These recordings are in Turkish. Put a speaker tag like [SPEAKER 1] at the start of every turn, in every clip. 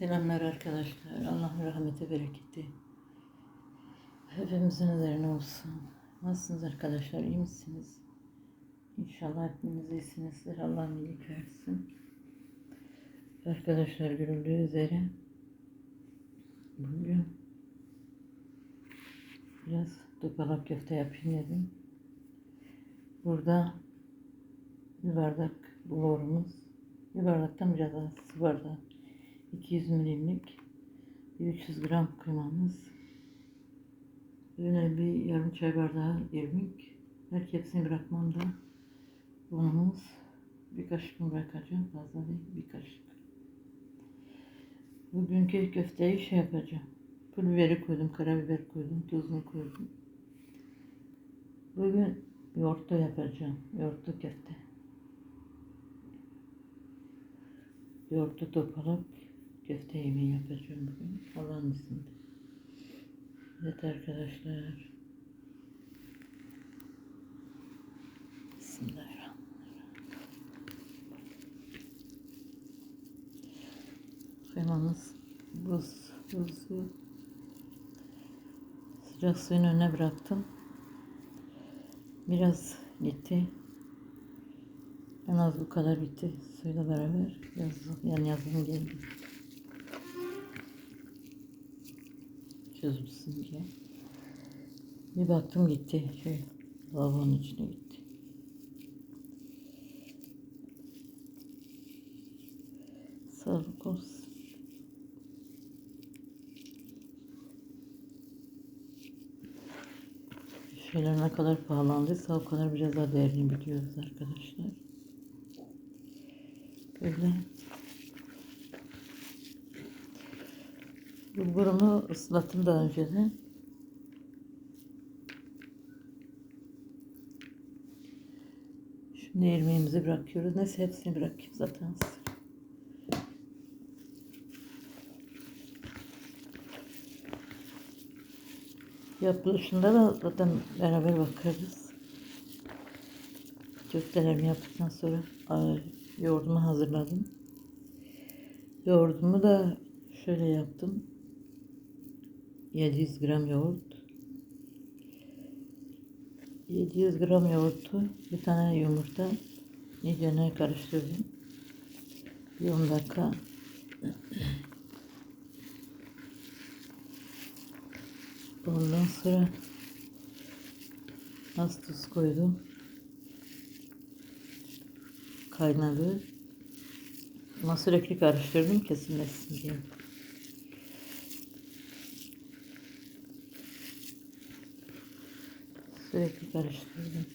[SPEAKER 1] Selamlar arkadaşlar. Allah'ın rahmeti, bereketi. Hepimizin üzerine olsun. Nasılsınız arkadaşlar? İyi misiniz? İnşallah hepiniz iyisinizdir. Allah iyilik versin. Arkadaşlar görüldüğü üzere bugün biraz topalak köfte yapayım dedim. Burada bir bardak bulurumuz. Bir bardaktan biraz az su bardağı. 200 milimlik bir 300 gram kıymamız. Böyle bir yarım çay bardağı irmik. Belki hepsini bırakmam da unumuz. Bir kaşık un bırakacağım. Fazla değil. Bir kaşık. Bugünkü köfteyi şey yapacağım. Pul biberi koydum, karabiber koydum, tuzunu koydum. Bugün yoğurtlu yapacağım. Yoğurtlu köfte. Yoğurtlu topalak köfte yemeği yapacağım bugün. Allah'ın izniyle. Evet arkadaşlar. Bismillahirrahmanirrahim. Kıymamız buz, buzlu. Sıcak suyun önüne bıraktım. Biraz gitti. En az bu kadar bitti suyla beraber. Yazdım, yani yazdım geldi. Çözülsün diye. Bir baktım gitti. Şey, lavabonun içine gitti. Sağlık olsun. Şeyler ne kadar pahalandıysa o kadar biraz daha değerini biliyoruz arkadaşlar. Böyle. Bulgurumu ıslattım daha önceden. Şimdi irmiğimizi bırakıyoruz. Neyse hepsini bırakayım zaten. Yapılışında da zaten beraber bakarız. Köftelerimi yaptıktan sonra yoğurdumu hazırladım. Yoğurdumu da şöyle yaptım. 700 gram yoğurt. 700 gram yoğurtu, bir tane yumurta iyicene karıştırdım. Bir 10 dakika Ondan sonra az tuz koydum. Kaynadı. Ama sürekli karıştırdım kesilmesin diye. Sürekli karıştırdım.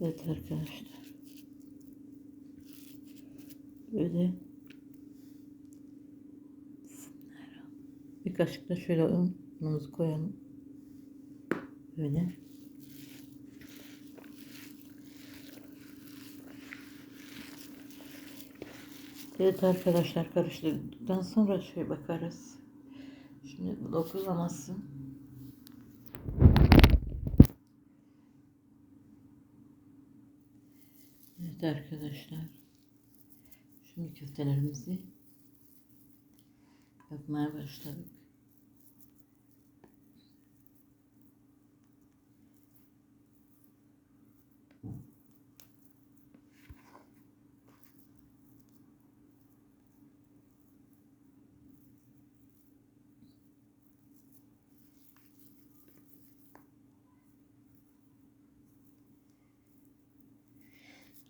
[SPEAKER 1] Evet arkadaşlar. Böyle bir kaşık da şöyle unumuzu koyalım. Böyle. Evet arkadaşlar karıştırdıktan sonra şöyle bakarız. Şimdi bu. Evet arkadaşlar. Şimdi köftelerimizi yapmaya başladık.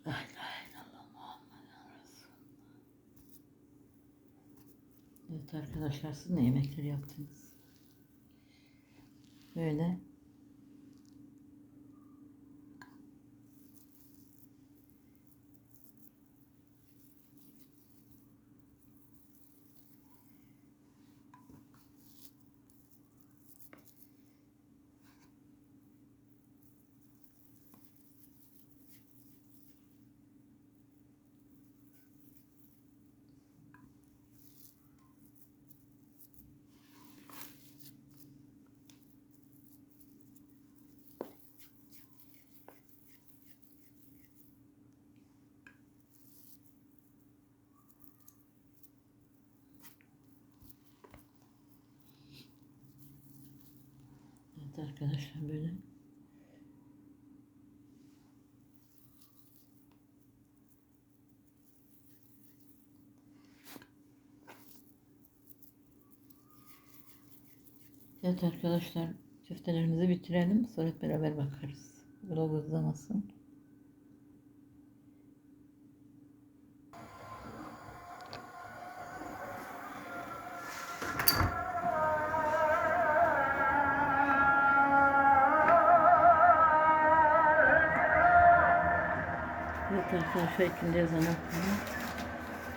[SPEAKER 1] La ilahe illallah Muhammeden Resulullah. Evet arkadaşlar siz ne yemekler yaptınız? Böyle Evet arkadaşlar böyle. Evet arkadaşlar köftelerimizi bitirelim. Sonra beraber bakarız. Vlog uzamasın. Arkadaşlar ikinci ezan okunuyor.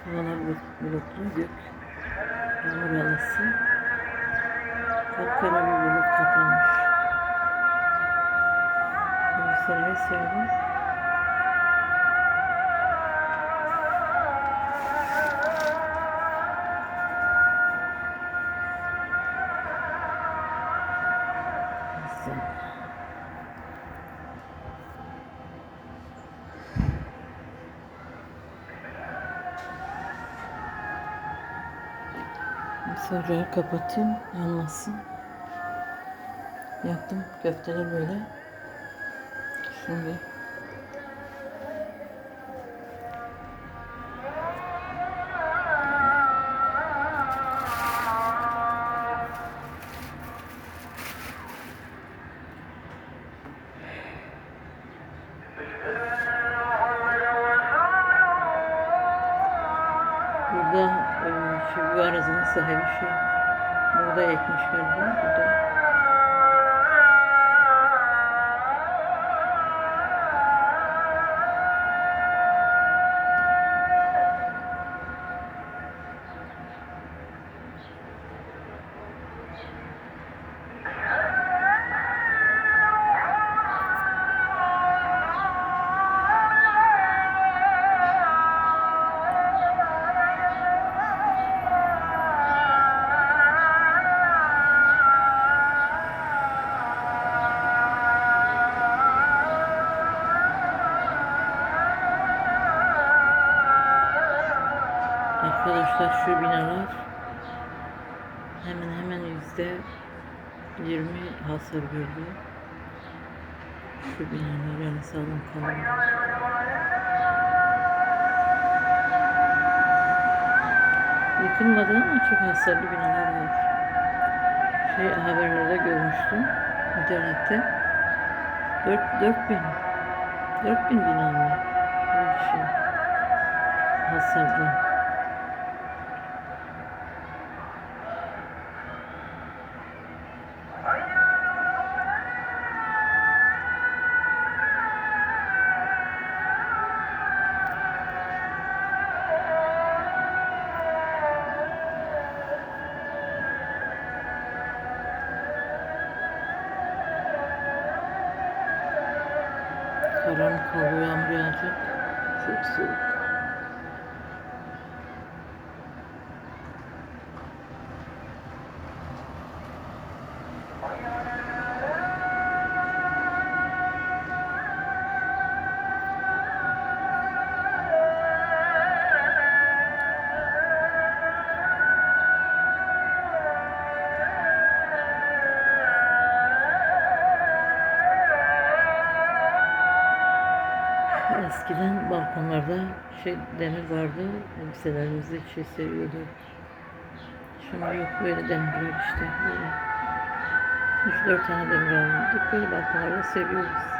[SPEAKER 1] Havalar bulut- bulutlu gök. Yağmur yağması. Kapkara bir bulut kaplamış. Bu sırayı söyle. Sonra kapatayım yanmasın. Yaptım köfteler böyle. Şimdi şey buğday ekmiş galiba. Burada Arkadaşlar Şu binalar yani sağlam kalıyor. Yıkılmadı ama çok hasarlı binalar var. Şey haberlerde görmüştüm internette. 4 4000 4000 bina mı? Bir şey. Hasarlı. Yağmur yağacak. Çok soğuk. Şey demir vardı. Elbiselerimizi şey seriyorduk. Şimdi yok böyle demirler işte. Böyle. Üç dört tane demir aldık. Böyle balkonlarda seriyoruz.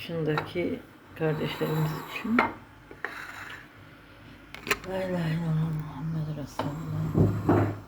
[SPEAKER 1] Dışındaki kardeşlerimiz için La ilahe illallah Muhammed Resulullah.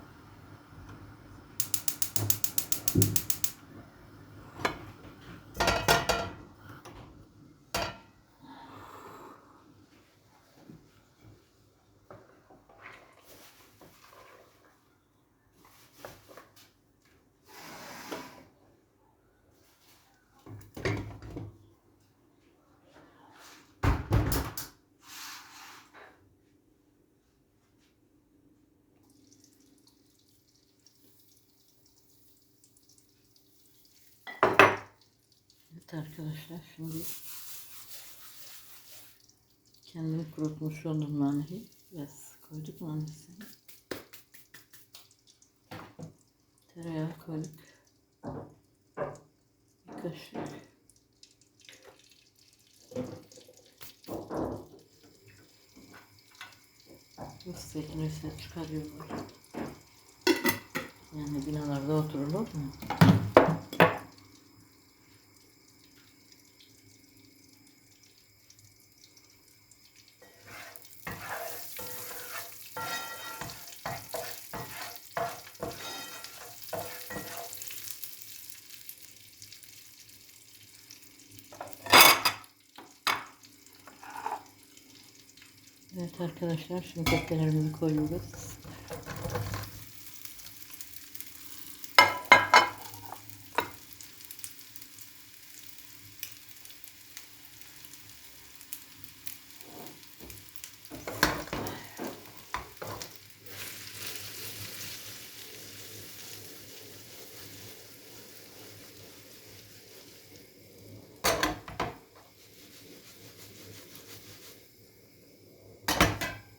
[SPEAKER 1] Evet arkadaşlar şimdi kendimi kurutmuş oldum naneyi. Biraz koyduk nanesini. Tereyağı koyduk. Bir kaşık. Nasıl eklerse çıkarıyorlar. Yani binalarda oturulur mu? Evet arkadaşlar şimdi köftelerimizi koyuyoruz.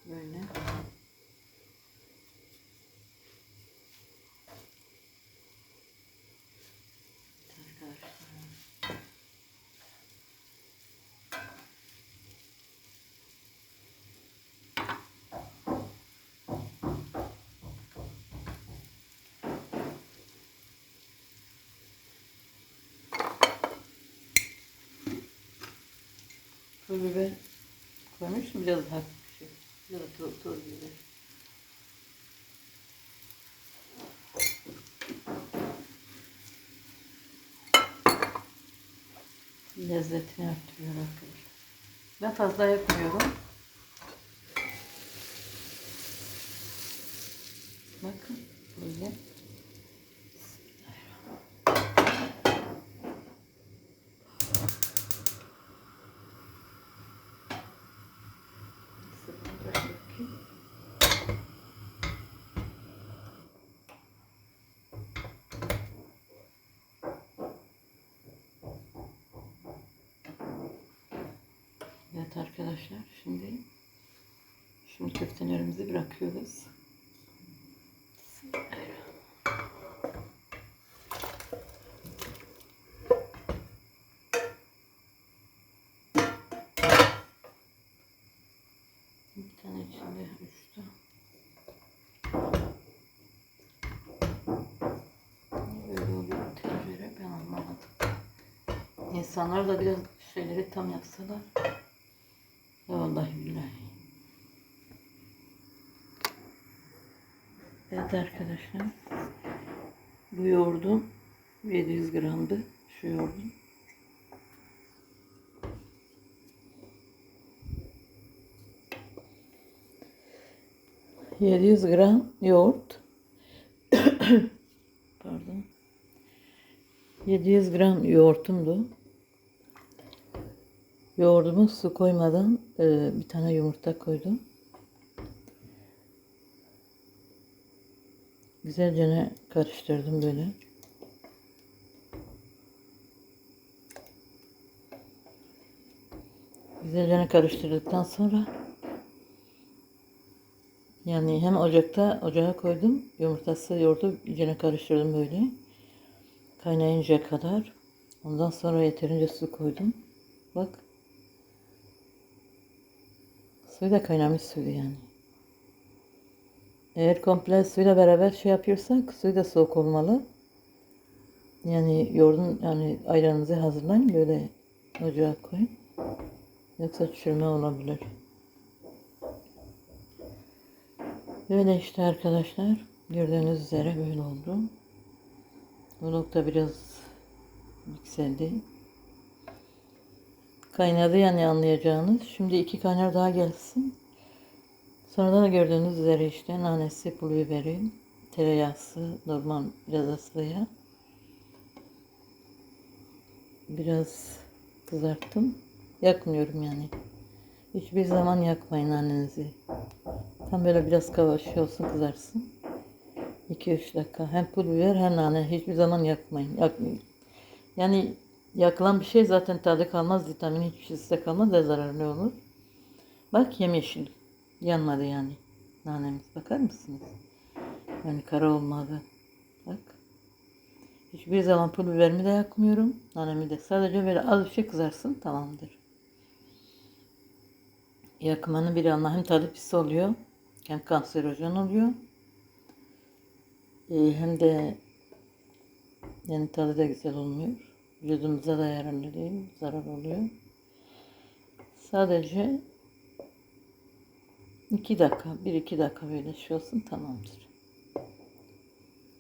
[SPEAKER 1] Böyle. Arkadaşlar. Pul biber koymuştum biraz daha şey. Biraz toz, toz biber. Lezzetini arttırıyor arkadaşlar. Ben fazla yapmıyorum. Bakın böyle. Evet arkadaşlar şimdi şimdi köftelerimizi bırakıyoruz. Bir tane içinde uçtu. Niye böyle oluyor tencere ben anlamadım. İnsanlar da biraz şeyleri tam yapsalar. Ya Vallahi billahi. Evet arkadaşlar. Bu yoğurdum 700 gramdı. Şu yoğurdum. ...700 gram yoğurt... ...pardon... ...700 gram yoğurtumdu. Yoğurdumu su koymadan e, bir tane yumurta koydum. Güzelce karıştırdım böyle. Güzelce karıştırdıktan sonra yani hem ocakta ocağa koydum. Yumurtası yoğurdu iyice karıştırdım böyle. Kaynayıncaya kadar. Ondan sonra yeterince su koydum. Bak. Suyu da kaynamış suyu yani. Eğer komple suyla beraber şey yapıyorsak suyu da soğuk olmalı. Yani yoğurdun yani ayranınızı hazırlayın böyle ocağa koyun. Yoksa çürüme olabilir. Böyle işte arkadaşlar. Gördüğünüz üzere böyle oldu. Vlog da biraz yükseldi. Kaynadı yani anlayacağınız. Şimdi iki kaynar daha gelsin. Sonradan da gördüğünüz üzere işte nanesi, pul biberi, tereyağısı, normal biraz yağ. Biraz kızarttım. Yakmıyorum yani. Hiçbir zaman yakmayın annenizi. Tam böyle biraz kavaşı olsun kızarsın. 2-3 dakika. Hem pul biber hem nane. Hiçbir zaman yakmayın. Yakmayın. Yani yakılan bir şey zaten tadı kalmaz. Vitamin hiçbir şey size kalmaz ve zararlı olur. Bak yemyeşil. Yanmadı yani. Nanemiz. Bakar mısınız? Yani kara olmadı. Bak. Hiçbir zaman pul biberimi de yakmıyorum. Nanemi de. Sadece böyle az bir şey kızarsın tamamdır. Yakmanın bir anlamı hem tadı pis oluyor. Hem kanserojen oluyor. Ee, hem de yani tadı da güzel olmuyor. Vücudumuza da yararlı değil. Zarar oluyor. Sadece 2 dakika, 1-2 dakika böyle şey olsun tamamdır.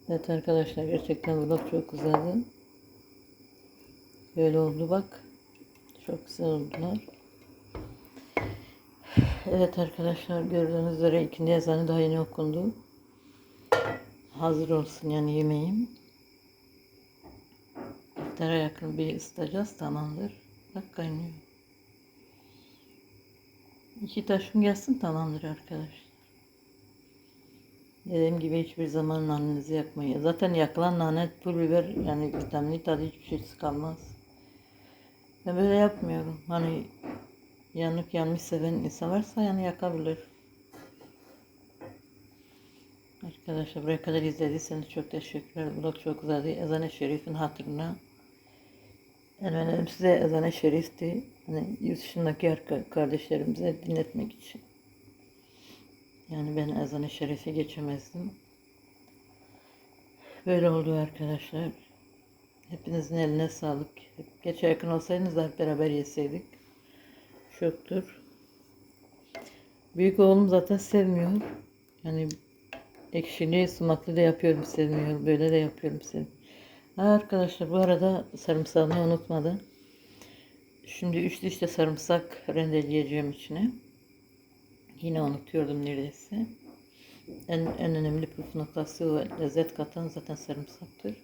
[SPEAKER 1] Evet arkadaşlar gerçekten vlog çok güzeldi. Böyle oldu bak. Çok güzel oldular. Evet arkadaşlar gördüğünüz üzere ikindi ezanı daha yeni okundu. Hazır olsun yani yemeğim. İftara yakın bir ısıtacağız tamamdır. Bak kaynıyor. İki taşım gelsin tamamdır arkadaşlar. Dediğim gibi hiçbir zaman nanenizi yakmayın. Zaten yakılan nane, pul biber yani vitaminli tadı hiçbir şey kalmaz. Ben böyle yapmıyorum. Hani yanık yanmış seven insan varsa yani yakabilir. Arkadaşlar buraya kadar izlediyseniz çok teşekkürler. Vlog çok güzeldi. Ezan-ı Şerif'in hatırına. En önemli size Ezan-ı Şerif'ti. Hani yurt dışındaki kardeşlerimize dinletmek için. Yani ben Ezan-ı Şerif'e geçemezdim. Böyle oldu arkadaşlar. Hepinizin eline sağlık. Geçe yakın olsaydınız da hep beraber yeseydik. Şoktur. Büyük oğlum zaten sevmiyor. Yani ekşili sumaklı da yapıyorum sevmiyor. Böyle de yapıyorum sevmiyor. Arkadaşlar bu arada sarımsağını unutmadım. Şimdi 3 diş de sarımsak rendeleyeceğim içine. Yine unutuyordum neredeyse. En, en önemli püf noktası ve lezzet katan zaten sarımsaktır.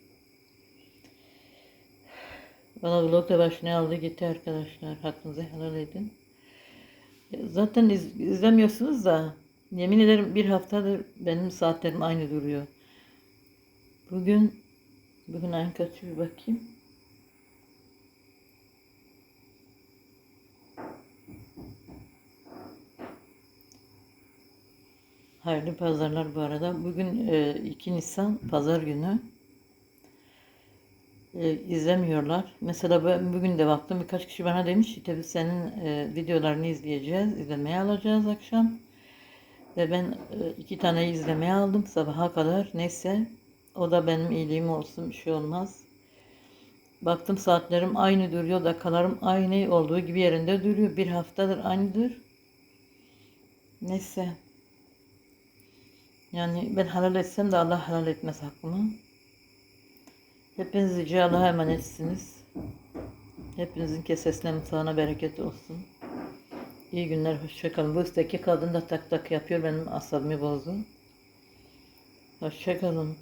[SPEAKER 1] Bana vlog da başına aldı gitti arkadaşlar. Hakkınızı helal edin. Zaten iz, izlemiyorsunuz da yemin ederim bir haftadır benim saatlerim aynı duruyor. Bugün bugün en kötü bir bakayım. Hayırlı pazarlar bu arada. Bugün e, 2 Nisan pazar günü. E, izlemiyorlar. Mesela ben bugün de baktım birkaç kişi bana demiş ki tabii senin e, videolarını izleyeceğiz, izlemeye alacağız akşam. Ve ben e, iki tane izlemeye aldım sabaha kadar. Neyse o da benim iyiliğim olsun bir şey olmaz. Baktım saatlerim aynı duruyor, dakikalarım aynı olduğu gibi yerinde duruyor. Bir haftadır aynıdır. Neyse. Yani ben halal etsem de Allah halal etmez hakkımı. Hepiniz Yüce Allah'a emanetsiniz. Hepinizin kesesine mutfağına bereket olsun. İyi günler, hoşçakalın. Bu üstteki kadın da tak tak yapıyor, benim asabımı bozdu. Hoşçakalın.